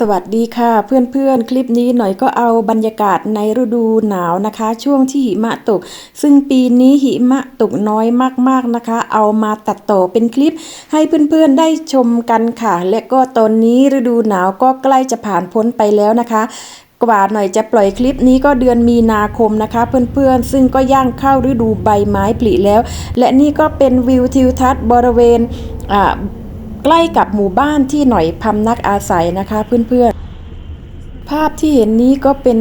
สวัสดีค่ะเพื่อนๆ คลิปนี้หน่อยก็เอาบรรยากาศในฤดูหนาวนะคะ ช่วงที่หิมะตก ซึ่งปีนี้หิมะตกน้อยมากๆนะคะ เอามาตัดต่อเป็นคลิป ให้เพื่อนๆได้ชมกันค่ะ และก็ตอนนี้ฤดูหนาวก็ใกล้จะผ่านพ้นไปแล้วนะคะกว่าหน่อยจะปล่อยคลิปนี้ก็เดือนมีนาคมนะคะ เพื่อนๆ ซึ่งก็ย่างเข้าฤดูใบไม้ผลิแล้ว และนี่ก็เป็นวิวทิวทัศน์บริเวณอ่า ใกล้กับหมู่บ้านที่หน่อยพำนักอาศัยนะคะเพื่อนๆ ภาพที่เห็นนี้ก็เป็น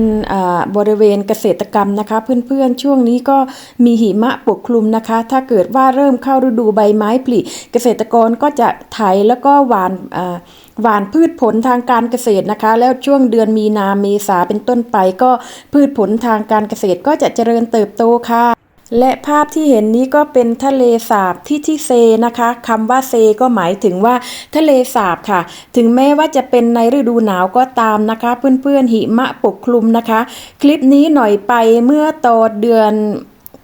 บริเวณเกษตรกรรมนะคะ เพื่อนๆ ช่วงนี้ก็มีหิมะปกคลุมนะคะ ถ้าเกิดว่าเริ่มเข้าฤดูใบไม้ผลิเกษตรกรก็จะไถแล้วก็หวานอ่าหวานพืชผลทางการเกษตรนะคะ แล้วช่วงเดือนมีนาเมษาเป็นต้นไปก็พืชผลทางการเกษตรก็จะเจริญเติบโตค่ะ และภาพที่เห็นนี้ก็เป็นทะเลสาบที่ที่เซนะคะคำว่าเซก็หมายถึงว่าทะเลสาบค่ะ ถึงแม้ว่าจะเป็นในฤดูหนาวก็ตามนะคะ เพื่อนๆหิมะปกคลุมนะคะ คลิปนี้หน่อยไปเมื่อตอนเดือน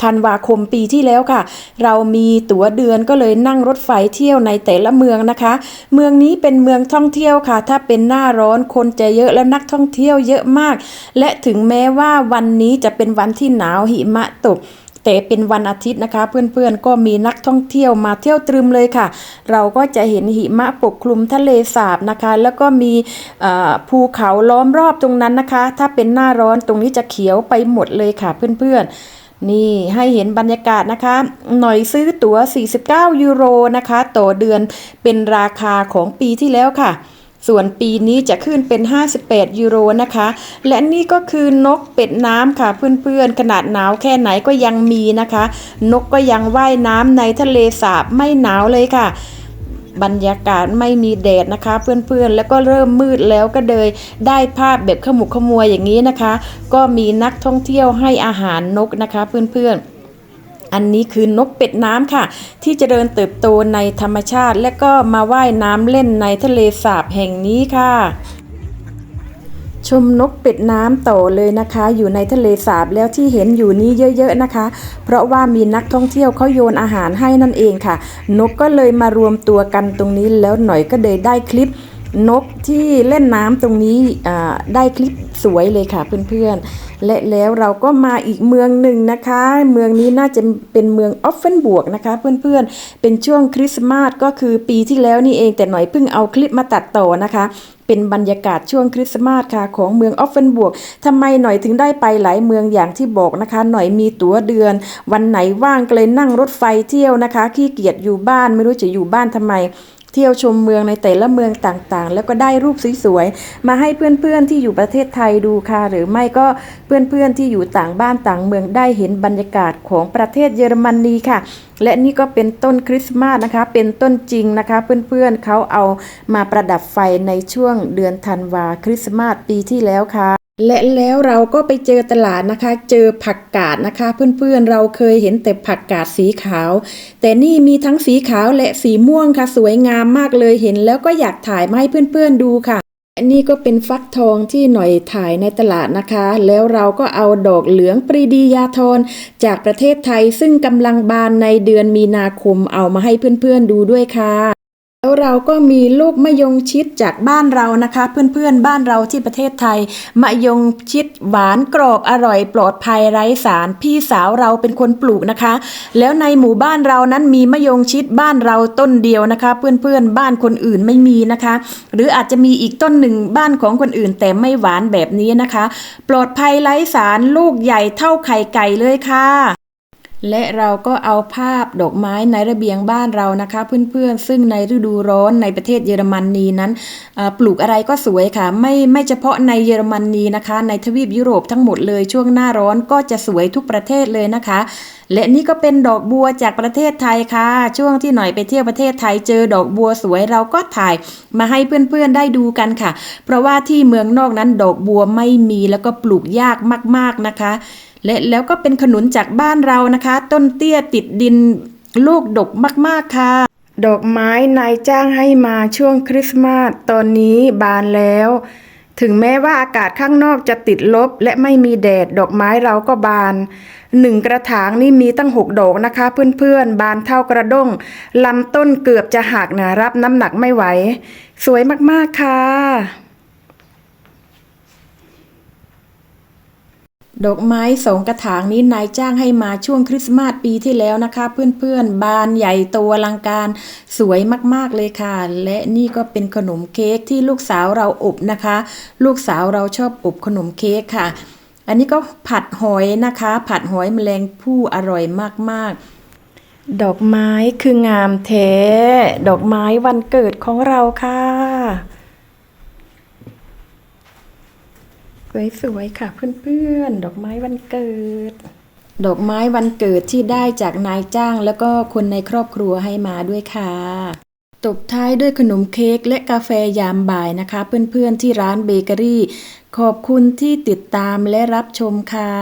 ธันวาคมปีที่แล้วค่ะ เรามีตั๋วเดือนก็เลยนั่งรถไฟเที่ยวในแต่ละเมืองนะคะ เมืองนี้เป็นเมืองท่องเที่ยวค่ะ ถ้าเป็นหน้าร้อนคนจะเยอะและนักท่องเที่ยวเยอะมาก และถึงแม้ว่าวันนี้จะเป็นวันที่หนาวหิมะตก แต่เป็นวันอาทิตย์นะคะ เพื่อนๆก็มีนักท่องเที่ยวมาเที่ยวตรึมเลยค่ะ เราก็จะเห็นหิมะปกคลุมทะเลสาบนะคะ แล้วก็มีภูเขาล้อมรอบตรงนั้นนะคะ ถ้าเป็นหน้าร้อนตรงนี้จะเขียวไปหมดเลยค่ะเพื่อนๆนี่ให้เห็นบรรยากาศนะคะ หน่อยซื้อตั๋ว 49 ยูโรนะคะ ต่อเดือนเป็นราคาของปีที่แล้วค่ะ ส่วนปีนี้จะขึ้นเป็น 58 ยูโรนะคะ และนี่ก็คือนกเป็ดน้ำค่ะเพื่อนๆ ขนาดหนาวแค่ไหนก็ยังมีนะคะ นกก็ยังว่ายน้ำในทะเลสาบไม่หนาวเลยค่ะ บรรยากาศไม่มีแดดนะคะ เพื่อนๆ แล้วก็เริ่มมืดแล้วก็เลยได้ภาพแบบขมุกขมัวอย่างนี้นะคะ ก็มีนักท่องเที่ยวให้อาหารนกนะคะ เพื่อนๆ อันนี้คือนกเป็ดน้ำค่ะ ที่จเจริญเติบโตในธรรมชาติ และก็มาว่ายน้ำเล่นในทะเลสาบแห่งนี้ค่ะชมนกเป็ดน้ำต่อเลยนะคะ อยู่ในทะเลสาบแล้วที่เห็นอยู่นี้เยอะๆนะคะ เพราะว่ามีนักท่องเที่ยวเขาโยนอาหารให้นั่นเองค่ะ นกก็เลยมารวมตัวกันตรงนี้แล้วหน่อยก็เลยได้คลิป นกที่เล่นน้ำตรงนี้ได้คลิปสวยเลยค่ะเพื่อนๆ และแล้วเราก็มาอีกเมืองหนึ่งนะคะ เมืองนี้น่าจะเป็นเมืองออฟเฟนบวกนะคะเพื่อนๆ เป็นช่วงคริสต์มาสก็คือปีที่แล้วนี่เองแต่หน่อยเพิ่งเอาคลิปมาตัดต่อนะคะ เป็นบรรยากาศช่วงคริสต์มาสค่ะของเมืองออฟเฟนบวกทำไมหน่อยถึงได้ไปหลายเมืองอย่างที่บอกนะคะ หน่อยมีตั๋วเดือน วันไหนว่างก็เลยนั่งรถไฟเที่ยวนะคะขี้เกียจอยู่บ้านไม่รู้จะอยู่บ้านทำไม เที่ยวชมเมืองในแต่ละเมืองต่างๆ แล้วก็ได้รูปสวยๆ มาให้เพื่อนๆที่อยู่ประเทศไทยดูค่ะ หรือไม่ก็เพื่อนๆที่อยู่ต่างบ้านต่างเมืองได้เห็นบรรยากาศของประเทศเยอรมนีค่ะ และนี่ก็เป็นต้นคริสต์มาสนะคะ เป็นต้นจริงนะคะ เพื่อนๆเขาเอามาประดับไฟในช่วงเดือนธันวาคริสต์มาสปีที่แล้วค่ะ และแล้วเราก็ไปเจอตลาดนะคะ เจอผักกาดนะคะ เพื่อนๆเราเคยเห็นแต่ผักกาดสีขาว แต่นี่มีทั้งสีขาวและสีม่วงค่ะ สวยงามมากเลยเห็น แล้วก็อยากถ่ายมาให้เพื่อนๆดูค่ะอันนี้ก็เป็นฟักทองที่หน่อยถ่ายในตลาดนะคะ แล้วเราก็เอาดอกเหลืองปรีดียาทรจากประเทศไทยซึ่งกำลังบานในเดือนมีนาคมเอามาให้เพื่อนๆดูด้วยค่ะ เราก็มีลูกมะยงชิดจากบ้านเรานะคะ เพื่อนๆบ้านเราที่ประเทศไทยมะยงชิดหวานกรอบอร่อยปลอดภัยไร้สาร พี่สาวเราเป็นคนปลูกนะคะ แล้วในหมู่บ้านเรานั้นมีมะยงชิดบ้านเราต้นเดียวนะคะ เพื่อนๆบ้านคนอื่นไม่มีนะคะ หรืออาจจะมีอีกต้นหนึ่งบ้านของคนอื่น แต่ไม่หวานแบบนี้นะคะ ปลอดภัยไร้สารลูกใหญ่เท่าไข่ไก่เลยค่ะ และเราก็เอาภาพดอกไม้ในระเบียงบ้านเรานะคะเพื่อนๆ ซึ่งในฤดูร้อนในประเทศเยอรมนีนั้นปลูกอะไรก็สวยค่ะ ไม่ไม่เฉพาะในเยอรมนีนะคะ ในทวีปยุโรปทั้งหมดเลยช่วงหน้าร้อนก็จะสวยทุกประเทศเลยนะคะ และนี่ก็เป็นดอกบัวจากประเทศไทยค่ะ ช่วงที่หน่อยไปเที่ยวประเทศไทยเจอดอกบัวสวยเราก็ถ่ายมาให้เพื่อนๆได้ดูกันค่ะ เพราะว่าที่เมืองนอกนั้นดอกบัวไม่มีแล้วก็ปลูกยากมาก ๆนะคะ และแล้วก็เป็นขนุนจากบ้านเรานะคะ ต้นเตี้ยติดดินลูกดกมากๆค่ะ ดอกไม้นายจ้างให้มาช่วงคริสต์มาสตอนนี้บานแล้ว ถึงแม้ว่าอากาศข้างนอกจะติดลบ และไม่มีแดดดอกไม้เราก็บานหนึ่งกระถางนี่มีตั้งหกดอกนะคะ เพื่อนๆ บานเท่ากระด้งลำต้นเกือบจะหักนะรับน้ำหนักไม่ไหว สวยมากๆค่ะ ดอกไม้สองกระถางนี้นายจ้างให้มาช่วงคริสต์มาสปีที่แล้วนะคะ เพื่อนๆ บานใหญ่โตอลังการสวยมากๆเลยค่ะ และนี่ก็เป็นขนมเค้กที่ลูกสาวเราอบนะคะ ลูกสาวเราชอบอบขนมเค้กค่ะ อันนี้ก็ผัดหอยนะคะ ผัดหอยแมลงผู้อร่อยมากๆดอกไม้คืองามแท้ดอกไม้วันเกิดของเราค่ะ สวยๆค่ะเพื่อนๆ ดอกไม้วันเกิด ดอกไม้วันเกิดที่ได้จากนายจ้างแล้วก็คนในครอบครัวให้มาด้วยค่ะ ตบท้ายด้วยขนมเค้กและกาแฟยามบ่ายนะคะ เพื่อนๆที่ร้านเบเกอรี่ ขอบคุณที่ติดตามและรับชมค่ะ